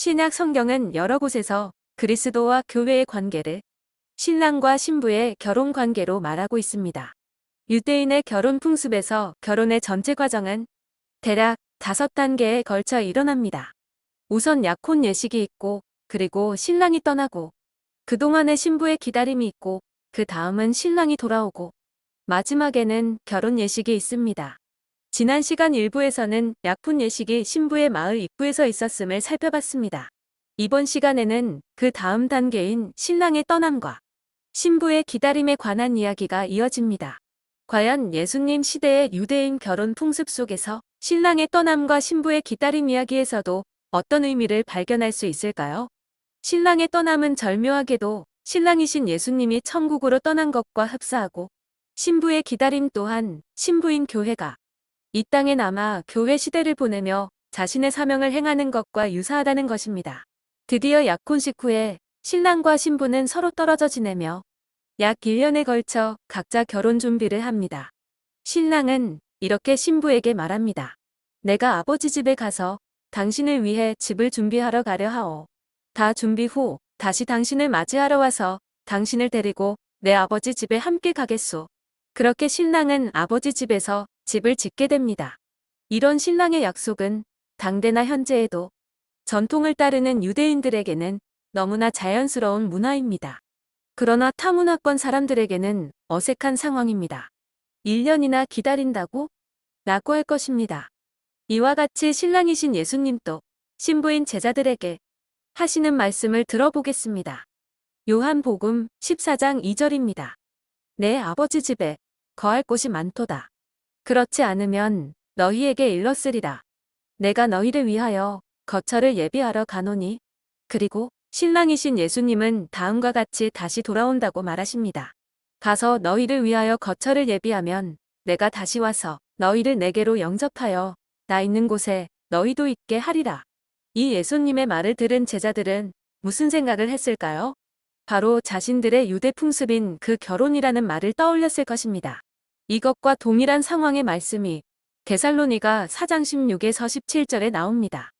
신약 성경은 여러 곳에서 그리스도와 교회의 관계를 신랑과 신부의 결혼 관계로 말하고 있습니다. 유대인의 결혼 풍습에서 결혼의 전체 과정은 대략 다섯 단계에 걸쳐 일어납니다. 우선 약혼 예식이 있고 그리고 신랑이 떠나고 그동안의 신부의 기다림이 있고 그 다음은 신랑이 돌아오고 마지막에는 결혼 예식이 있습니다. 지난 시간 일부에서는 약혼 예식이 신부의 마을 입구에서 있었음을 살펴봤습니다. 이번 시간에는 그 다음 단계인 신랑의 떠남과 신부의 기다림에 관한 이야기가 이어집니다. 과연 예수님 시대의 유대인 결혼 풍습 속에서 신랑의 떠남과 신부의 기다림 이야기에서도 어떤 의미를 발견할 수 있을까요? 신랑의 떠남은 절묘하게도 신랑이신 예수님이 천국으로 떠난 것과 흡사하고 신부의 기다림 또한 신부인 교회가 이 땅에 남아 교회 시대를 보내며 자신의 사명을 행하는 것과 유사하다는 것입니다. 드디어 약혼식 후에 신랑과 신부는 서로 떨어져 지내며 약 1년에 걸쳐 각자 결혼 준비를 합니다. 신랑은 이렇게 신부에게 말합니다. 내가 아버지 집에 가서 당신을 위해 집을 준비하러 가려 하오. 다 준비 후 다시 당신을 맞이하러 와서 당신을 데리고 내 아버지 집에 함께 가겠소. 그렇게 신랑은 아버지 집에서 집을 짓게 됩니다. 이런 신랑의 약속은 당대나 현재에도 전통을 따르는 유대인들에게는 너무나 자연스러운 문화입니다. 그러나 타문화권 사람들에게는 어색한 상황입니다. 1년이나 기다린다고? 라고 할 것입니다. 이와 같이 신랑이신 예수님도 신부인 제자들에게 하시는 말씀을 들어보겠습니다. 요한복음 14장 2절입니다. 내 아버지 집에 거할 곳이 많도다. 그렇지 않으면 너희에게 일렀으리라. 내가 너희를 위하여 거처를 예비하러 가노니. 그리고 신랑이신 예수님은 다음과 같이 다시 돌아온다고 말하십니다. 가서 너희를 위하여 거처를 예비하면 내가 다시 와서 너희를 내게로 영접하여 나 있는 곳에 너희도 있게 하리라. 이 예수님의 말을 들은 제자들은 무슨 생각을 했을까요? 바로 자신들의 유대 풍습인 그 결혼이라는 말을 떠올렸을 것입니다. 이것과 동일한 상황의 말씀이 데살로니가 4장 16에서 17절에 나옵니다.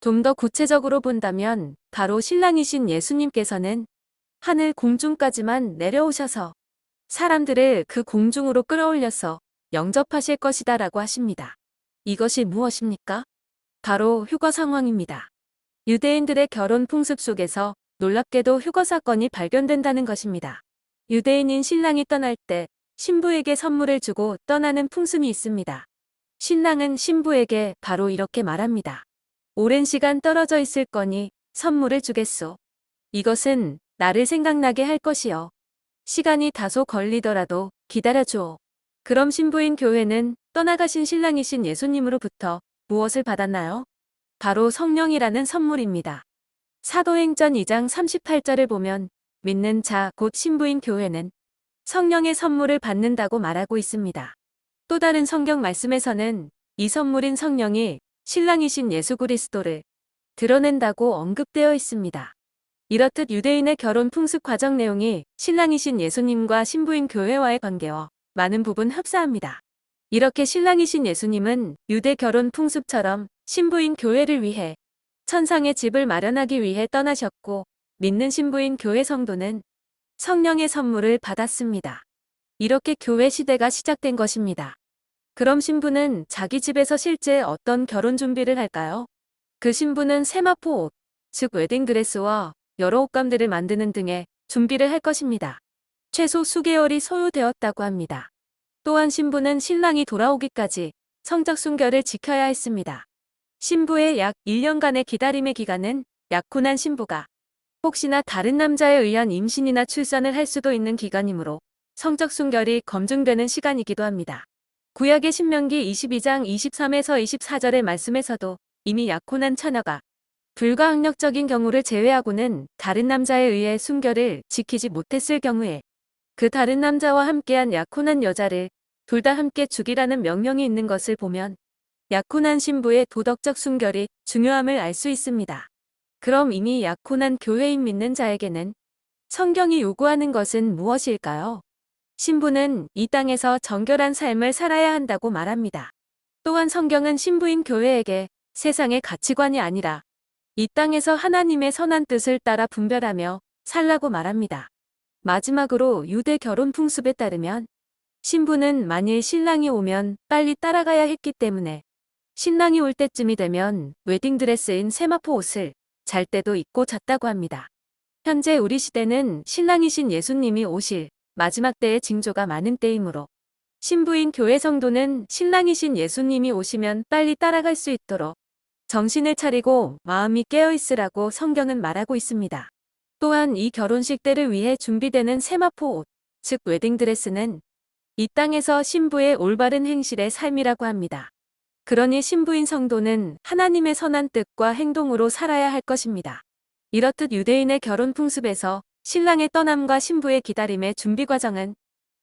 좀 더 구체적으로 본다면 바로 신랑이신 예수님께서는 하늘 공중까지만 내려오셔서 사람들을 그 공중으로 끌어올려서 영접하실 것이다 라고 하십니다. 이것이 무엇입니까? 바로 휴거 상황입니다. 유대인들의 결혼 풍습 속에서 놀랍게도 휴거 사건이 발견된다는 것입니다. 유대인인 신랑이 떠날 때 신부에게 선물을 주고 떠나는 풍습이 있습니다. 신랑은 신부에게 바로 이렇게 말합니다. 오랜 시간 떨어져 있을 거니 선물을 주겠소. 이것은 나를 생각나게 할 것이요. 시간이 다소 걸리더라도 기다려줘. 그럼 신부인 교회는 떠나가신 신랑이신 예수님으로부터 무엇을 받았나요? 바로 성령이라는 선물입니다. 사도행전 2장 38절을 보면 믿는 자 곧 신부인 교회는 성령의 선물을 받는다고 말하고 있습니다. 또 다른 성경 말씀에서는 이 선물인 성령이 신랑이신 예수 그리스도를 드러낸다고 언급되어 있습니다. 이렇듯 유대인의 결혼 풍습 과정 내용이 신랑이신 예수님과 신부인 교회와의 관계와 많은 부분 흡사합니다. 이렇게 신랑이신 예수님은 유대 결혼 풍습처럼 신부인 교회를 위해 천상의 집을 마련하기 위해 떠나셨고 믿는 신부인 교회 성도는 성령의 선물을 받았습니다. 이렇게 교회 시대가 시작된 것입니다. 그럼 신부는 자기 집에서 실제 어떤 결혼 준비를 할까요? 그 신부는 세마포 옷, 즉 웨딩드레스와 여러 옷감들을 만드는 등의 준비를 할 것입니다. 최소 수개월이 소요되었다고 합니다. 또한 신부는 신랑이 돌아오기까지 성적 순결을 지켜야 했습니다. 신부의 약 1년간의 기다림의 기간은 약혼한 신부가 혹시나 다른 남자에 의한 임신이나 출산을 할 수도 있는 기간이므로 성적 순결이 검증되는 시간이기도 합니다. 구약의 신명기 22장 23에서 24절의 말씀에서도 이미 약혼한 처녀가 불가항력적인 경우를 제외하고는 다른 남자에 의해 순결을 지키지 못했을 경우에 그 다른 남자와 함께한 약혼한 여자를 둘 다 함께 죽이라는 명령이 있는 것을 보면 약혼한 신부의 도덕적 순결이 중요함을 알 수 있습니다. 그럼 이미 약혼한 교회인 믿는 자에게는 성경이 요구하는 것은 무엇일까요? 신부는 이 땅에서 정결한 삶을 살아야 한다고 말합니다. 또한 성경은 신부인 교회에게 세상의 가치관이 아니라 이 땅에서 하나님의 선한 뜻을 따라 분별하며 살라고 말합니다. 마지막으로 유대 결혼 풍습에 따르면 신부는 만일 신랑이 오면 빨리 따라가야 했기 때문에 신랑이 올 때쯤이 되면 웨딩드레스인 세마포 옷을 잘 때도 입고 잤다고 합니다. 현재 우리 시대는 신랑이신 예수님이 오실 마지막 때의 징조가 많은 때이므로 신부인 교회 성도는 신랑이신 예수님이 오시면 빨리 따라갈 수 있도록 정신을 차리고 마음이 깨어 있으라고 성경은 말하고 있습니다. 또한 이 결혼식 때를 위해 준비되는 세마포 옷, 즉 웨딩드레스는 이 땅에서 신부의 올바른 행실의 삶이라고 합니다. 그러니 신부인 성도는 하나님의 선한 뜻과 행동으로 살아야 할 것입니다. 이렇듯 유대인의 결혼 풍습에서 신랑의 떠남과 신부의 기다림의 준비 과정은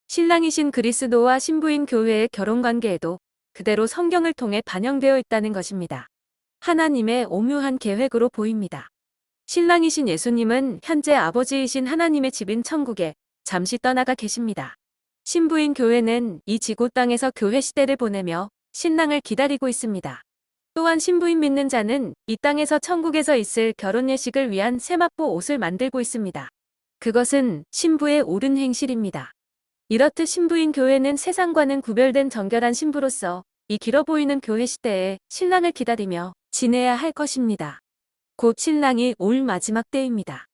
신랑이신 그리스도와 신부인 교회의 결혼 관계에도 그대로 성경을 통해 반영되어 있다는 것입니다. 하나님의 오묘한 계획으로 보입니다. 신랑이신 예수님은 현재 아버지이신 하나님의 집인 천국에 잠시 떠나가 계십니다. 신부인 교회는 이 지구 땅에서 교회 시대를 보내며 신랑을 기다리고 있습니다. 또한 신부인 믿는 자는 이 땅에서 천국에서 있을 결혼 예식을 위한 세마포 옷을 만들고 있습니다. 그것은 신부의 옳은 행실입니다. 이렇듯 신부인 교회는 세상과는 구별된 정결한 신부로서 이 길어 보이는 교회 시대에 신랑을 기다리며 지내야 할 것입니다. 곧 신랑이 올 마지막 때입니다.